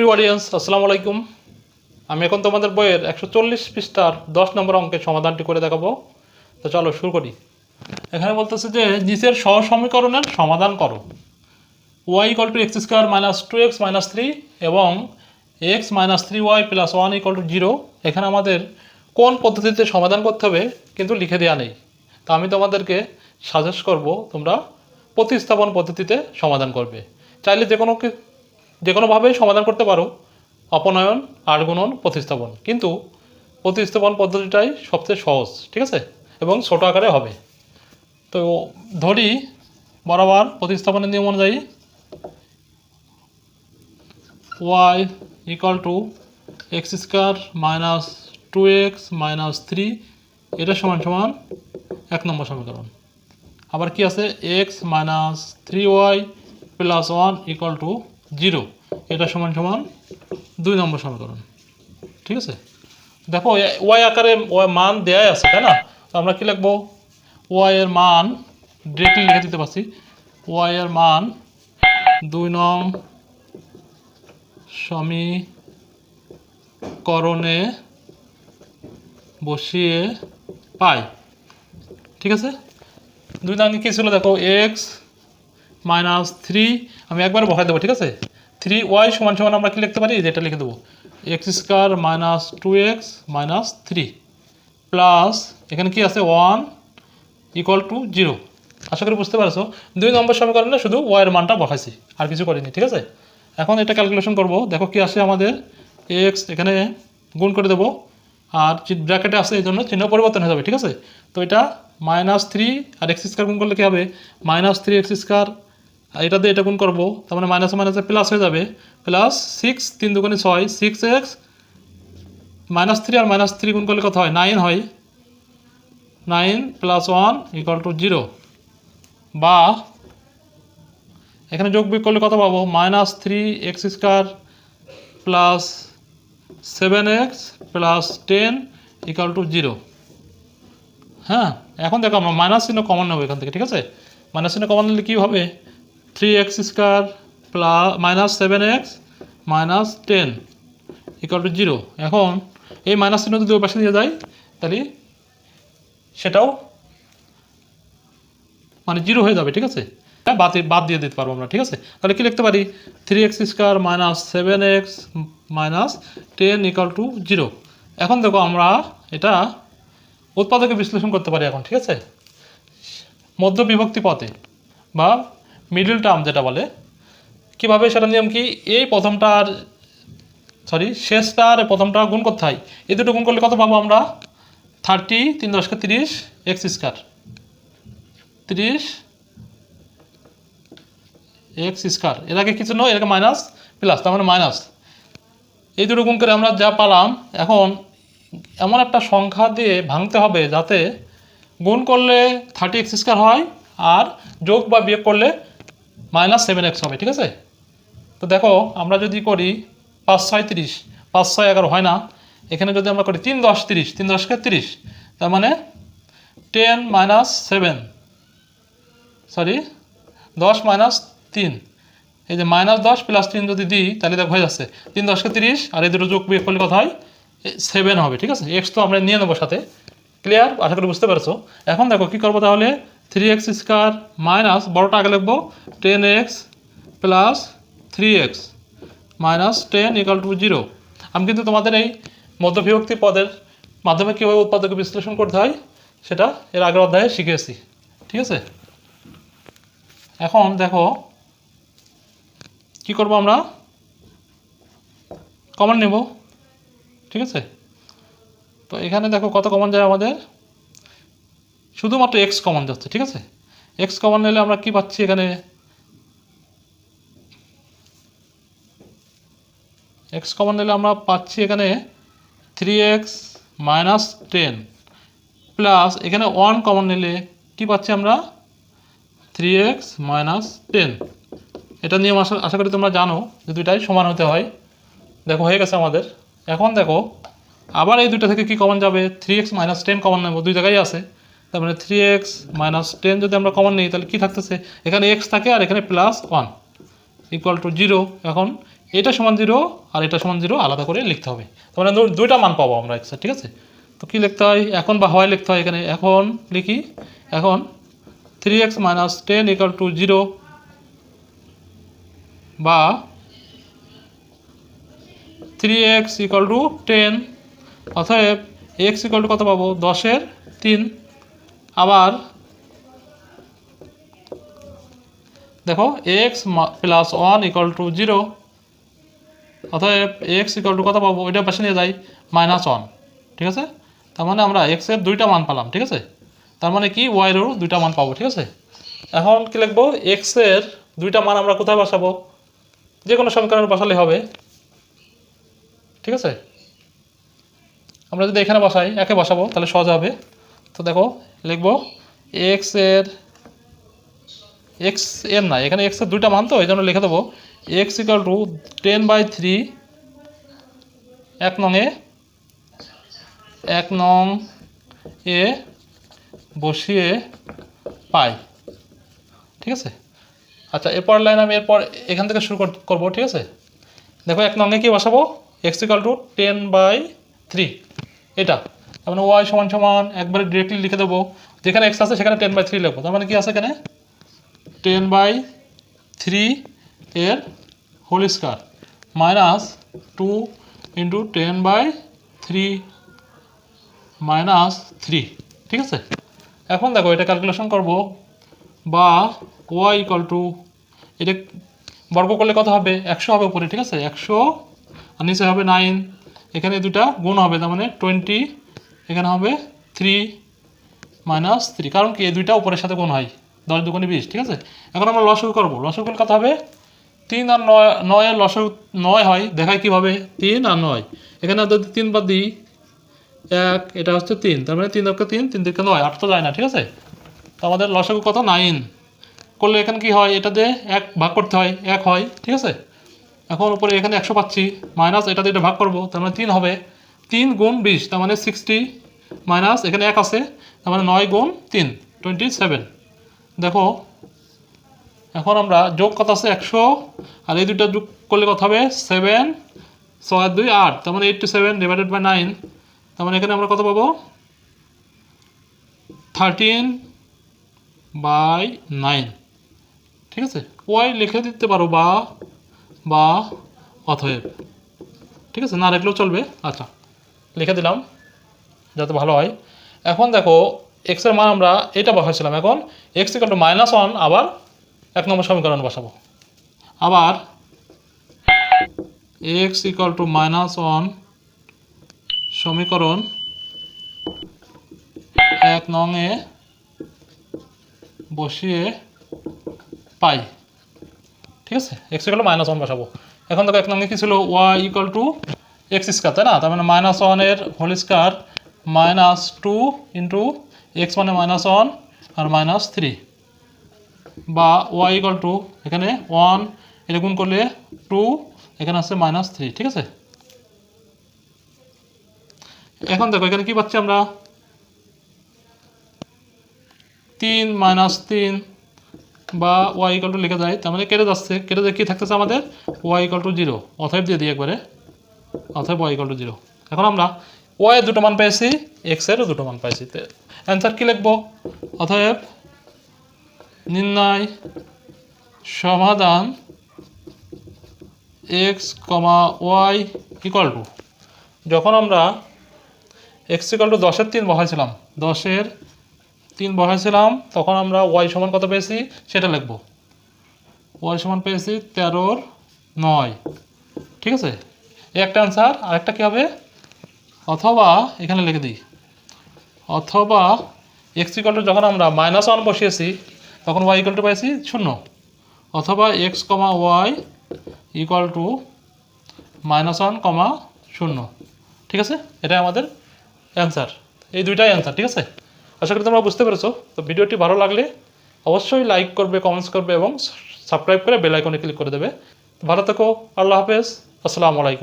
প্রিয় অডিয়েন্স আসসালামু আলাইকুম। আমি এখন তোমাদের বইয়ের একশো চল্লিশ পৃষ্ঠার দশ নম্বর অঙ্কের সমাধানটি করে দেখাবো। তো চলো শুরু করি। এখানে বলতেছে যে, নিচের সহ সমীকরণের সমাধান করো। Y equal to X square minus two X minus three এবং X minus three Y plus one equal to zero এখানে আমাদের কোন পদ্ধতিতে সমাধান করতে হবে কিন্তু লিখে দেওয়া নেই। তো আমি তোমাদেরকে সাজেস্ট করব তোমরা প্রতিস্থাপন পদ্ধতিতে সমাধান করবে। চাইলে যে কোনো যে কোনোভাবেই সমাধান করতে পারো। অপনয়ন আটগুণন প্রতিস্থাপন। কিন্তু প্রতিস্থাপন পদ্ধতিটাই সবচেয়ে সহজ, ঠিক আছে? এবং ছোট আকারে হবে। তো ধরি বরাবর প্রতিস্থাপনের নিয়ম অনুযায়ী Y equal to X square minus two X minus three এটা সমান সমান এক নম্বর সমীকরণ। আবার কি আছে? X minus three Y plus one equal to zero. এটা সমান সমান দুই নম্বর সমীকরণ। ঠিক আছে? দেখো ওয়াই আকারে ওয়াই মান দেয়াই আছে, তাই না? তো আমরা কি লিখব? ওয়াই এর মান ডিরেক্টলি লিখে দিতে পারছি। ওয়াই এর মান দুই নং সমীকরণে বসিয়ে পাই। ঠিক আছে? দুই দাঙ্গে কী ছিল? দেখো, এক্স মাইনাস থ্রি, আমি একবার বসাই দেবো, ঠিক আছে? থ্রি ওয়াই সমান সমান আমরা কি লিখতে পারি? যেটা লিখে দেবো। X square minus two X minus three plus এখানে কি আছে? ওয়ান ইকুয়াল টু জিরো আশা করি বুঝতে পারছ? দুই নম্বর সমীকরণে শুধু ওয়াইয়ের মানটা বসাইছি, আর কিছু করিনি, ঠিক আছে? এখন এটা ক্যালকুলেশন করব। দেখো কি আসে আমাদের? এক্স এখানে গুণ করে দেবো, আর ব্র্যাকেটে আছে, এই জন্য চিহ্ন পরিবর্তন হয়ে যাবে, ঠিক আছে? তো এটা মাইনাস থ্রি আর এক্স স্কোয়ার গুণ করলে কী হবে? মাইনাস থ্রি এক্স স্কোয়ার আর এটা দিয়ে এটা গুণ করব, তার মানে মাইনাস মাইনাসে প্লাস হয়ে যাবে। প্লাস সিক্স তিন দুগুণে ছয় সিক্স এক্স মাইনাস থ্রি আর মাইনাস থ্রি গুণ করলে কত হয়? নাইন হয়। Nine plus one equal to zero বা এখানে যোগ বিয়োগ করলে কত পাবো? Minus three X square plus seven X plus ten equal to zero হ্যাঁ এখন দেখো আমরা মাইনাস চিহ্ন কমন নেব এখান থেকে, ঠিক আছে? মাইনাস চিহ্ন কমন নিলে কী হবে? Three X square plus minus seven X minus ten equal to zero এখন এই মাইনাস চিহ্ন যদি ওই পাশে নিয়ে যায় তাহলে সেটাও মানে জিরো হয়ে যাবে, ঠিক আছে? হ্যাঁ বাদ বাদ দিয়ে দিতে পারব আমরা, ঠিক আছে? তাহলে কি লিখতে পারি? Three X square minus seven X minus ten equal to zero এখন দেখো আমরা এটা উৎপাদকে বিশ্লেষণ করতে পারি এখন, ঠিক আছে? মধ্য বিভক্তি পথে বা মিডল টার্ম যেটা বলে, কীভাবে সেটা নিয়ম কি, এই প্রথমটার সরি শেষটা আর প্রথমটা গুণ করতে হয়। এই দুটো গুণ করলে কত পাবো আমরা? থার্টি তিন দশকে তিরিশ এক্স স্কোয়ার তিরিশ এক্স স্কোয়ার এর আগে কিছু নয়, এর আগে মাইনাস প্লাস তার মানে মাইনাস এই দুটো গুণ করে আমরা যা পালাম, এখন এমন একটা সংখ্যা দিয়ে ভাঙতে হবে যাতে গুণ করলে থার্টি এক্স স্কোয়ার হয়, আর যোগ বা বিয়োগ করলে মাইনাস সেভেন এক্স হবে, ঠিক আছে? তো দেখো, আমরা যদি করি পাঁচ ছয় তিরিশ, পাঁচ ছয় এগারো, হয় না? এখানে যদি আমরা করি তিন দশ তিরিশ, তিন দশকে তিরিশ, তার মানে টেন মাইনাস সেভেন সরি দশ মাইনাস তিন, এই যে মাইনাস দশ প্লাস তিন যদি দিই, তাহলে দেখো হয়ে যাচ্ছে, তিন দশকে তিরিশ, আর এই দুটো যোগ বিয়োগ করলে কথা হয়? সেভেন হবে, ঠিক আছে? এক্স তো আমরা নিয়ে নেব সাথে ক্লিয়ার আশা করি বুঝতে পারছ? এখন দেখো কী করব তাহলে? থ্রি এক্স স্কোয়ার মাইনাস বড়োটা আগে লিখব ten X plus three X minus ten equal to zero আমি কিন্তু তোমাদের এই মধ্যবিভক্তি পদের মাধ্যমে কীভাবে উৎপাদকে বিশ্লেষণ করতে হয়, সেটা এর আগের অধ্যায়ে শিখিয়েছি। ঠিক আছে? এখন দেখো, কি করব আমরা? কমন নেব। ঠিক আছে? তো এখানে দেখো কত কমন যায় আমাদের? শুধুমাত্র এক্স কমন যাচ্ছে, ঠিক আছে? এক্স কমন নিলে আমরা কি পাচ্ছি এখানে? এক্স কমন নিলে আমরা পাচ্ছি এখানে three X minus ten plus এখানে ওয়ান কমন নিলে কি পাচ্ছি আমরা? থ্রি এক্স মাইনাস টেন এটা নিয়ম আশা আশা করি তোমরা জানো যে দুইটাই সমান হতে হয়। দেখো, হয়ে গেছে আমাদের। এখন দেখো, আবার এই দুইটা থেকে কি কমন যাবে? Three X minus ten common নেব, দুই জায়গায় আছে। তার মানে থ্রি এক্স মাইনাস টেন যদি আমরা কমন নিই, তাহলে কী থাকতেছে? এখানে এক্স থাকে আর এখানে plus one equal to zero এখন এটা সমান জিরো আর এটা সমান জিরো আলাদা করে লিখতে হবে। তার মানে দুইটা মান পাবো আমরা এক্সের ঠিক আছে? তো কী লিখতে হয়? এখন বা হয় লিখতে হয় এখানে। এখন লিখি। এখন three X minus ten equal to zero বা three X equal to ten অতএব এক্স ইকাল টু কত পাবো? দশের তিন। আবার দেখো X plus one equal to zero অতএব এক্স ইকাল টু কত পাবো? ওইটা পাশে নিয়ে যাই মাইনাস ওয়ান ঠিক আছে? তার মানে আমরা এক্সের দুইটা মান পেলাম, ঠিক আছে? তার মানে কি? ওয়াইয়েরও দুইটা মান পাবো, ঠিক আছে? এখন কি লিখব? এক্সের দুইটা মান আমরা কোথায় বসাবো? যে কোনো সমীকরণে বসালে হবে, ঠিক আছে? আমরা যদি এখানে বসাই, একে বসাবো, তাহলে সহজ হবে। তো দেখো, লিখব এক্সের এক্সের না, এখানে এক্সের দুইটা মান তো এই জন্য লিখে দেবো X equal to ten by three এক নং এ, এক নং এ বসিয়ে পাই, ঠিক আছে? আচ্ছা এরপর লাইন আমি এরপর এখান থেকে শুরু কর- করব, ঠিক আছে? দেখো, এক নঙ্গে কি বসাবো? X equal to ten by three এটা। তার মানে ওয়াই সমান সমান একবারে ডিরেক্টলি লিখে দেবো। যেখানে এক্স আছে সেখানে টেন বাই থ্রি লিখব। তার মানে কি আছে এখানে? টেন বাই থ্রি এর whole square minus two into ten by three minus three ঠিক আছে? এখন দেখো এটা ক্যালকুলেশন করব। বা ওয়াই ইকাল টু এটা বর্গ করলে কত হবে? একশো হবে উপরে। ঠিক আছে? একশো আর নিচে হবে নাইন এখানে দুটা গুণ হবে, তার মানে টোয়েন্টি এখানে হবে থ্রি মাইনাস থ্রি কারণ কি এই দুইটা উপরের সাথে গুণ হয়? দশ দুগুণে বিশ, ঠিক আছে? এখন আমরা লসগু করব লসগু কত হবে? তিন আর নয়, নয়ের লসগু নয় হয় দেখায় কীভাবে তিন আর নয়। এখানে যদি তিন বাদ দিই, এক, এটা হচ্ছে তিন। তার মানে তিন দরকার তিন তিন দিকে নয়। আট তো যায় না, ঠিক আছে? তো আমাদের লসগু কত? নাইন। করলে এখানে কি হয়? এটা দিয়ে এক ভাগ করতে হয়, এক হয়, ঠিক আছে? এখন উপরে এখানে একশো পাচ্ছি। মাইনাস এটা দিয়ে এটা ভাগ করব, তার মানে তিন হবে। তিন গুণ বিশ, তার মানে সিক্সটি মাইনাস এখানে এক আছে, তার মানে নয় গুণ তিন টোয়েন্টি সেভেন দেখো, এখন আমরা যোগ কত আছে? একশো, আর এই দুইটা যোগ করলে কত হবে? সেভেন ছয়, দুই, আট, তার মানে eighty seven divided by nine তার মানে এখানে আমরা কত পাবো? থার্টিন বাই নাইন ঠিক আছে? ওয়াই লিখে দিতে পারো বা বা অথয়েব ঠিক আছে? না লিখলেও চলবে। আচ্ছা। লিখে দিলাম, যাতে ভালো হয়। এখন দেখো এক্সের মান আমরা এটা বসাইছিলাম এখন X equal to minus one আবার এক নম্বর সমীকরণ বসাবো। আবার X equal to minus one সমীকরণ এক নং এ বসিয়ে পাই। ঠিক আছে? X equal to minus one বসাবো। এখন দেখো, এক নঙ্গে কী ছিল? Y equal to X square তাই না? তার মানে মাইনাস ওয়ানের whole square minus two into X মানে মাইনাস ওয়ান আর মাইনাস থ্রি বা ওয়াই ইকাল টু এখানে ওয়ান এটা গুণ করলে টু এখানে আছে মাইনাস থ্রি ঠিক আছে? এখন দেখো, এখানে কি পাচ্ছি আমরা? তিন মাইনাস তিন বা ওয়াই ইকাল টু লিখে যায় তার মানে কেটে যাচ্ছে, কেটে যায় কী থাকতেছে আমাদের? ওয়াই ইকাল টু জিরো অথব দিয়ে দিই একবারে। অথব ওয়াই ইকাল টু জিরো এখন আমরা ওয়াই এর দুটো মান পেয়েছি এরও দুটো মান পাইছি অ্যান্সার কী লিখব? অতএব নির্ণয় সমাধান X comma Y equal to যখন আমরা এক্স ইকাল টু দশের তিন বসাইছিলাম, দশের তিন বসাইছিলাম, তখন আমরা ওয়াই সমান কত পেয়েছি? সেটা লিখব। ওয়াই সমান পেয়েছি তেরোর নয়। ঠিক আছে? এই একটা অ্যান্সার আরেকটা কী হবে? অথবা এখানে লিখে দিই। অথবা এক্স ইকাল যখন আমরা মাইনাস ওয়ান বসিয়েছি, তখন ওয়াই ইকাল পাইছি শূন্য। অথবা X comma Y equal to minus one comma শূন্য। ঠিক আছে? এটাই আমাদের অ্যান্সার এই দুইটাই অ্যান্সার ঠিক আছে? আশা করি তোমরা বুঝতে পেরেছ। তো ভিডিওটি ভালো লাগলে অবশ্যই লাইক করবে কমেন্টস করবে এবং সাবস্ক্রাইব করে বেল আইকনে ক্লিক করে দেবে। ভালো থেকো, আল্লাহ হাফেজ। আসসালামু আলাইকুম।